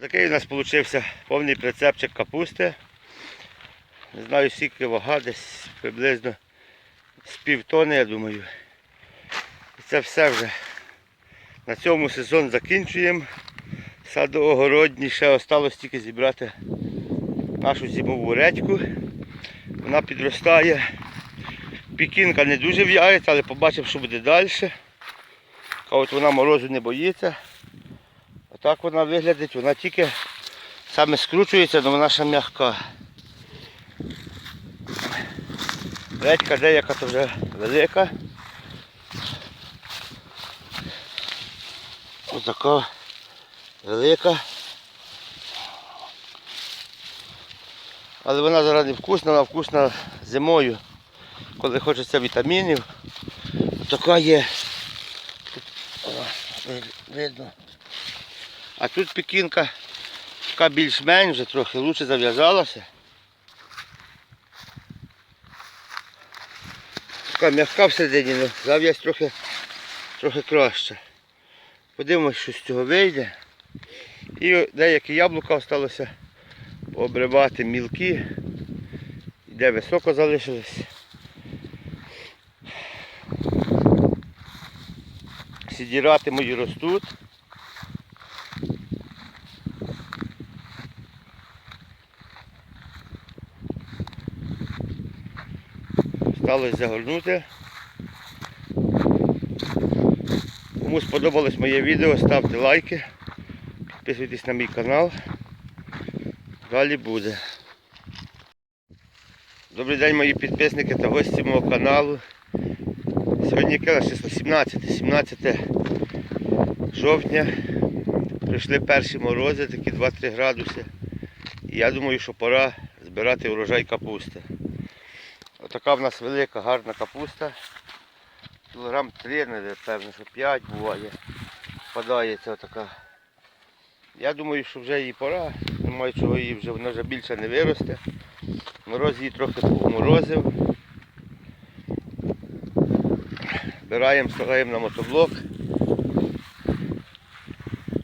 Такий у нас вийшов повний прицепчик капусти. Не знаю скільки вага, десь приблизно з півтони, я думаю. І це все вже. На цьому сезон закінчуємо. Садоогородній ще осталось тільки зібрати нашу зимову редьку. Вона підростає. Пікінка не дуже в'яється, але побачив, що буде далі. От вона морозу не боїться. Отак вона виглядить, вона тільки саме скручується, але вона ще м'яка. Редька деяка то вже велика. Отака велика. Але вона зараз не вкусна, вона вкусна зимою, коли хочеться вітамінів. Така є. Видно. А тут пекінка така більш-менш вже трохи лучше зав'язалася. Така м'яка всередині, але зав'язь трохи, трохи краще. Подивимось, що з цього вийде. І деякі яблука залишилося обривати мілкі, де високо залишилось. Сідірати мої ростуть. Сталося загорнути. Кому сподобалось моє відео, ставте лайки, підписуйтесь на мій канал. Далі буде. Добрий день мої підписники та гості мого каналу. Сьогодні яке число 17, 17 жовтня. Прийшли перші морози, такі 2-3 градуси. І я думаю, що пора збирати урожай капусти. Отака в нас велика гарна капуста. Кілограм 3, напевно, що 5 буває. Впадається отака. Я думаю, що вже її пора. Немає чого її вже, вона вже більше не виросте. Мороз її трохи поморозив. Збираємо, ставляємо на мотоблок.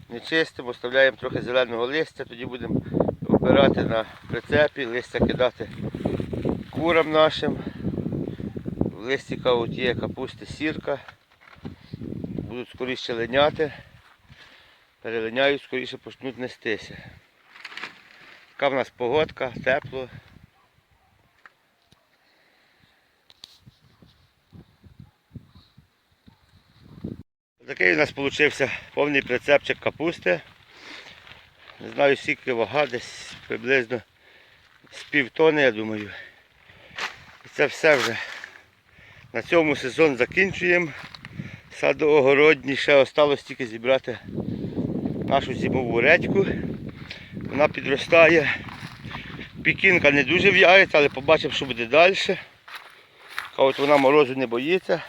Не чистимо, оставляємо трохи зеленого листя, тоді будемо обирати на прицепі, листя кидати курам нашим. В листіка от є капусти сірка. Будуть скоріше линяти. Перелиняють, скоріше почнуть нестися. Така в нас погодка, тепло. Такий у нас вийшов повний прицепчик капусти. Не знаю скільки вага, десь приблизно з півтони, я думаю. Це все вже. На цьому сезон закінчуємо. Садоогородній ще осталось тільки зібрати нашу зимову редьку. Вона підростає. Пікінка не дуже в'яється, але побачив, що буде далі. От вона морозу не боїться.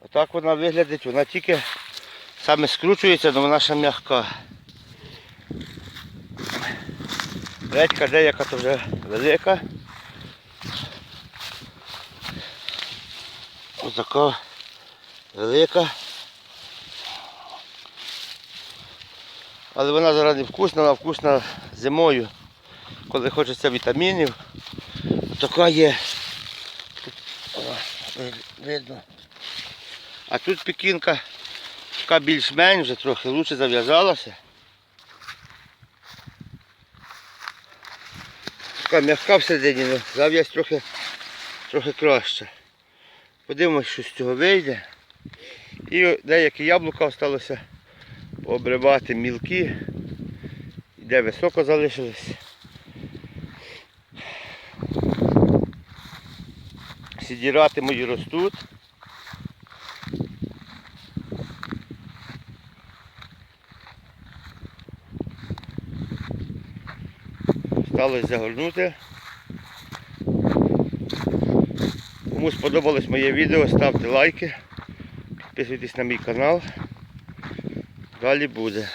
Отак вона виглядить, вона тільки саме скручується, але вона ще м'яка. Редька деяка то вже велика. Отака велика. Але вона зараз не вкусна, вона вкусна зимою, коли хочеться вітамінів. Така є. Видно. А тут пекінка така більш-менш вже трохи лучше зав'язалася. Така м'яка всередині, зав'язь трохи, трохи краще. Подивимось, що з цього вийде. І деякі яблука залишилося обривати мілкі, де високо залишилось. Сідірати мої ростуть. Сталося загорнути. Кому сподобалось моє відео, ставте лайки, підписуйтесь на мій канал. Далі буде.